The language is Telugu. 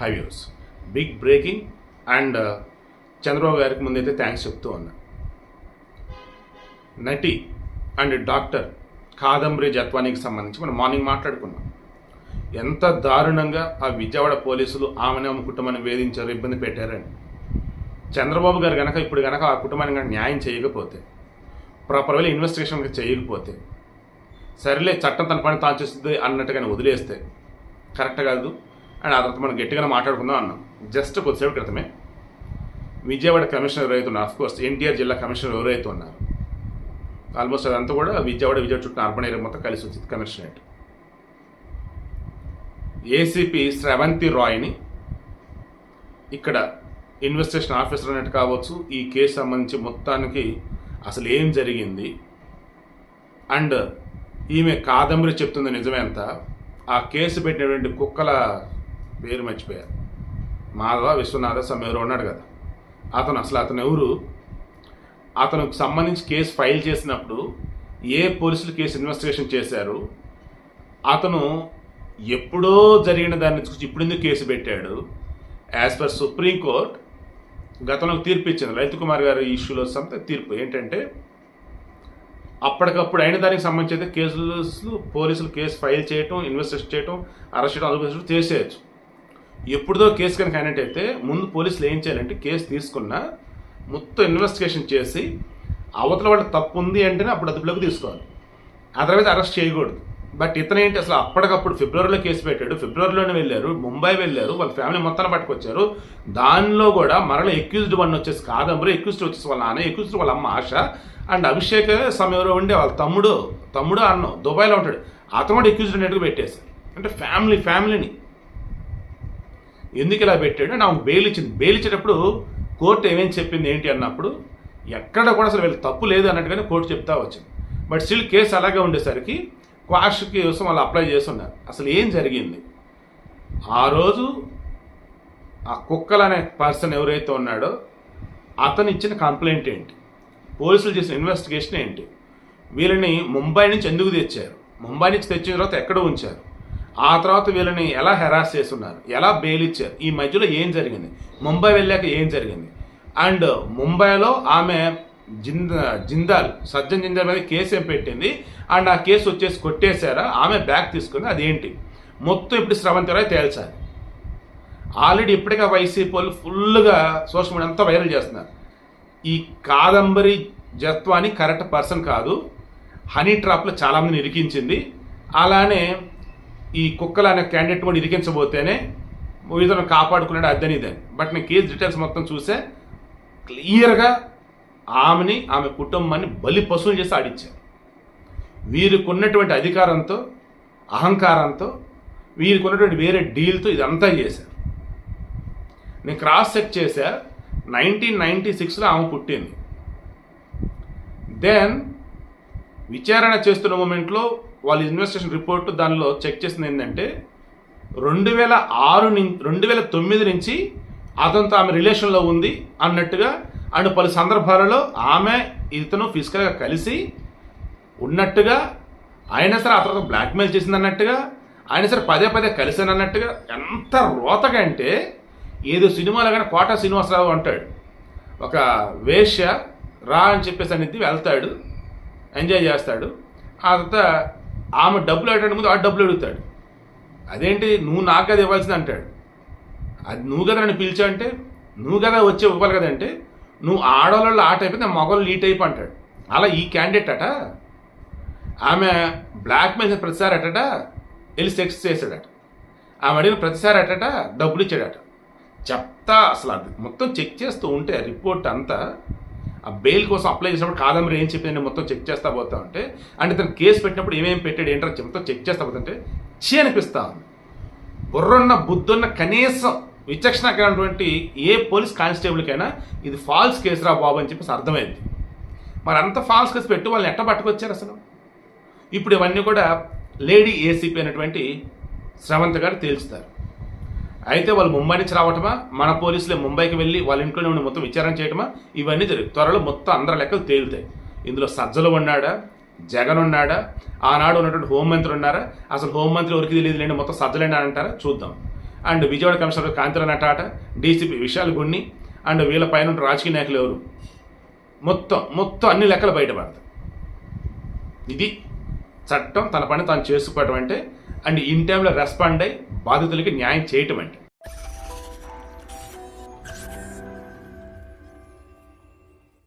High views big breaking and Chandrababu గారికి ముందైతే థ్యాంక్స్ చెప్తూ ఉన్నా. నటి అండ్ డాక్టర్ కాదంబరి జత్వానికి సంబంధించి మనం మార్నింగ్ మాట్లాడుకున్నాం. ఎంత దారుణంగా ఆ విజయవాడ పోలీసులు ఆమెనే ఆమె కుటుంబాన్ని వేధించారు ఇబ్బంది పెట్టారని. చంద్రబాబు గారు కనుక ఇప్పుడు కనుక ఆ కుటుంబానికి కనుక న్యాయం చేయకపోతే ప్రాపర్ వేళ ఇన్వెస్టిగేషన్ చేయకపోతే సరేలే చట్టం తన పని తాను చేస్తుంది అన్నట్టుగానే వదిలేస్తే కరెక్ట్ కాదు. అండ్ ఆ తర్వాత మనం గట్టిగానే మాట్లాడుకుందాం అన్నాం. జస్ట్ కొద్దిసేపు క్రితమే. విజయవాడ కమిషనర్ ఎవరైతే ఉన్నారు కోర్స్ ఎన్టీఆర్ జిల్లా కమిషనర్ ఎవరైతే ఉన్నారు ఆల్మోస్ట్ అదంతా కూడా విజయవాడ విజయవాడ చుట్టూ అర్బన్ ఏరియా మొత్తం కలిసి వచ్చింది కమిషనరేట్. ఏసీపీ శ్రవంతి రాయ్ని ఇక్కడ ఇన్వెస్టిగేషన్ ఆఫీసర్ అన్నట్టు కావచ్చు ఈ కేసు సంబంధించి మొత్తానికి అసలు ఏం జరిగింది? అండ్ ఈమె కాదంబరి చెప్తుంది నిజమేంత ఆ కేసు పెట్టినటువంటి కుక్కల పేరు మర్చిపోయారు మాధవ విశ్వనాథ సమ్ ఉన్నాడు కదా అతను అసలు అతను ఎవరు? అతనికి సంబంధించి కేసు ఫైల్ చేసినప్పుడు ఏ పోలీసులు కేసు ఇన్వెస్టిగేషన్ చేశారు? అతను ఎప్పుడో జరిగిన దాన్ని చూసి ఇప్పుడు ఎందుకు కేసు పెట్టాడు? యాజ్ పర్ సుప్రీంకోర్ట్ గతంలో తీర్పు ఇచ్చింది. రైతు కుమార్ గారి ఇష్యూలో సంత తీర్పు ఏంటంటే అప్పటికప్పుడు అయిన దానికి సంబంధించి అయితే కేసులు పోలీసులు కేసు ఫైల్ చేయటం ఇన్వెస్టిగేషన్ చేయటం అరెస్ట్ చేయడం అదుపు చేసేయచ్చు. ఎప్పుడుదో కేసు కనుక అయినట్టయితే ముందు పోలీసులు ఏం చేయాలంటే కేసు తీసుకున్న మొత్తం ఇన్వెస్టిగేషన్ చేసి అవతల వాళ్ళ తప్పు ఉంది అంటేనే అప్పుడు అదుపులోకి తీసుకోవాలి. అదర్వైజ్ అరెస్ట్ చేయకూడదు. బట్ ఇతను ఏంటి అసలు అప్పటికప్పుడు ఫిబ్రవరిలో కేసు పెట్టాడు. ఫిబ్రవరిలోనే వెళ్ళారు ముంబై వెళ్ళారు వాళ్ళ ఫ్యామిలీ మొత్తాన్ని పట్టుకొచ్చారు. దానిలో కూడా మరల ఎక్యూజ్డ్ వన్ వచ్చేసి కాదంబరి ఎక్యూజ్డ్ వచ్చేసి వాళ్ళ నాన్న ఎక్యూజ్డ్ వాళ్ళ అమ్మ ఆశ. అండ్ అభిషేక్ సమయంలో ఉండే వాళ్ళ తమ్ముడు తమ్ముడు అన్న దుబాయ్లో ఉంటాడు. అతను కూడా ఎక్యూజ్డ్ అన్నట్టుగా పెట్టేశారు. అంటే ఫ్యామిలీ ఫ్యామిలీని ఎందుకు ఇలా పెట్టాడు నాకు ఆమె ఇచ్చింది బెయిల్ కోర్టు ఏమేమి చెప్పింది ఏంటి అన్నప్పుడు ఎక్కడ కూడా అసలు వీళ్ళు తప్పు లేదు అన్నట్టుగానే కోర్టు చెప్తా వచ్చింది. బట్ స్టిల్ కేసు అలాగే ఉండేసరికి క్వాష్కి కోసం వాళ్ళు అప్లై చేస్తున్నారు. అసలు ఏం జరిగింది? ఆ రోజు ఆ కుక్కలు అనే పర్సన్ ఎవరైతే ఉన్నాడో అతను ఇచ్చిన కంప్లైంట్ ఏంటి? పోలీసులు చేసిన ఇన్వెస్టిగేషన్ ఏంటి? వీళ్ళని ముంబై నుంచి ఎందుకు తెచ్చారు? ముంబై నుంచి తెచ్చిన తర్వాత ఎక్కడ ఉంచారు? ఆ తర్వాత వీళ్ళని ఎలా హెరాస్ చేస్తున్నారు? ఎలా బెయిల్ ఇచ్చారు? ఈ మధ్యలో ఏం జరిగింది? ముంబై వెళ్ళాక ఏం జరిగింది? అండ్ ముంబైలో ఆమె జింద జిందాల్ సజ్జన్ జిందాల్ మీద కేసు ఏం పెట్టింది? అండ్ ఆ కేసు వచ్చేసి కొట్టేశారా? ఆమె బ్యాక్ తీసుకుంది. అదేంటి? మొత్తం ఇప్పుడు స్రవంతి రాయ్ తేల్చాలి. ఆల్రెడీ ఇప్పటికే వైసీపీ వాళ్ళు ఫుల్గా సోషల్ మీడియా అంతా వైరల్ చేస్తున్నారు. ఈ కాదంబరి జత్వాని కరెక్ట్ పర్సన్ కాదు. హనీ ట్రాప్లో చాలామందిని ఇరికించింది. అలానే ఈ కుక్కల అనే క్యాండిడేట్ కూడా ఇరికించబోతేనే ఇతను కాపాడుకున్నాడు అద్దని ఇదని. బట్ నేను కేసు డీటెయిల్స్ మొత్తం చూసే క్లియర్గా ఆమెని ఆమె కుటుంబాన్ని బలి పశువులు చేసి ఆడించారు వీరికున్నటువంటి అధికారంతో అహంకారంతో వీరికున్నటువంటి వేరే డీల్తో ఇదంతా చేశారు. నేను క్రాస్ చెక్ చేశా నైన్టీన్ నైన్టీ సిక్స్లో ఆమె పుట్టింది. దెన్ విచారణ చేస్తున్న మూమెంట్లో వాళ్ళ ఇన్వెస్టిగేషన్ రిపోర్ట్ దానిలో చెక్ చేసింది ఏంటంటే రెండు వేల ఆరు నుంచి రెండు వేల తొమ్మిది నుంచి అతనితో ఆమె రిలేషన్లో ఉంది అన్నట్టుగా అండ్ పలు సందర్భాలలో ఆమె ఇతను ఫిజికల్గా కలిసి ఉన్నట్టుగా అయినా సరే అతను బ్లాక్మెయిల్ చేసింది అన్నట్టుగా ఆయన సరే పదే పదే కలిసాను అన్నట్టుగా ఎంత రోతగా అంటే ఏదో సినిమాలో కానీ కోట శ్రీనివాసరావు అంటాడు ఒక వేష్య రా అని చెప్పేసి అనేది వెళ్తాడు ఎంజాయ్ చేస్తాడు ఆ తర్వాత ఆమె డబ్బులు అడగడం ముందు ఆ డబ్బులు అడుగుతాడు. అదేంటి? నువ్వు నాకు అది ఇవ్వాల్సింది అంటాడు. అది నువ్వు కదా నన్ను పిలిచా అంటే? నువ్వు కదా వచ్చే ఇవ్వాలి కదంటే నువ్వు ఆడవాళ్ళు ఆ టైప్ మగవాళ్ళు ఈ టైప్ అంటాడు. అలా ఈ క్యాండిడేట్ అట? ఆమె బ్లాక్ మెయిల్ ప్రతిసారి అటట? వెళ్ళి సెక్స్ చేశాడట. ఆమె అడిగిన ప్రతిసారి అటట? డబ్బులు ఇచ్చాడట. చెప్తా అసలు అది. మొత్తం చెక్ చేస్తూ ఉంటే రిపోర్ట్ అంతా ఆ బెయిల్ కోసం అప్లై చేసినప్పుడు కాదంబరి ఏం చెప్పింది మొత్తం చెక్ చేస్తా పోతా ఉంటే అంటే తను కేసు పెట్టినప్పుడు ఏమేమి పెట్టాడు ఏంటో మొత్తం చెక్ చేస్తా పోతుంటే చీ అనిపిస్తా ఉంది. బుర్రున్న బుద్ధున్న కనీసం విచక్షణ కలిగినటువంటి ఏ పోలీస్ కానిస్టేబుల్కైనా ఇది ఫాల్స్ కేసురా బాబు అని చెప్పేసి అర్థమైంది. మరి అంత ఫాల్స్ కేసు పెట్టి వాళ్ళని ఎట్ట పట్టుకొచ్చారు అసలు? ఇప్పుడు ఇవన్నీ కూడా లేడీ ఏసీపీ అయినటువంటి శ్రవంత్ గారు తేల్చుతారు. అయితే వాళ్ళు ముంబై నుంచి రావటమా? మన పోలీసులే ముంబైకి వెళ్ళి వాళ్ళ ఇంట్లోనే ఉండి మొత్తం విచారణ చేయటమా? ఇవన్నీ జరుగుతాయి. త్వరలో మొత్తం అందరి లెక్కలు తేలుతాయి. ఇందులో సజ్జలు ఉన్నాడా? జగన్ ఉన్నాడా? ఆనాడు ఉన్నటువంటి హోంమంత్రి ఉన్నారా? అసలు హోంమంత్రి ఎవరికి తెలియదు లేండి మొత్తం సజ్జలేనా అంటారా? చూద్దాం. అండ్ విజయవాడ కమిషనర్ కాంతిర నటాట డీసీపీ విశాల్ గుణ్ణి అండ్ వీళ్ళ పైన రాజకీయ నాయకులు ఎవరు? మొత్తం మొత్తం అన్ని లెక్కలు బయటపడతాయి. ఇది చట్టం తన పని తాను చేసుకోవటం అంటే అండ్ ఇన్ టైంలో రెస్పాండ్ అయ్యి బాధితులకి న్యాయం చేయటం అంటే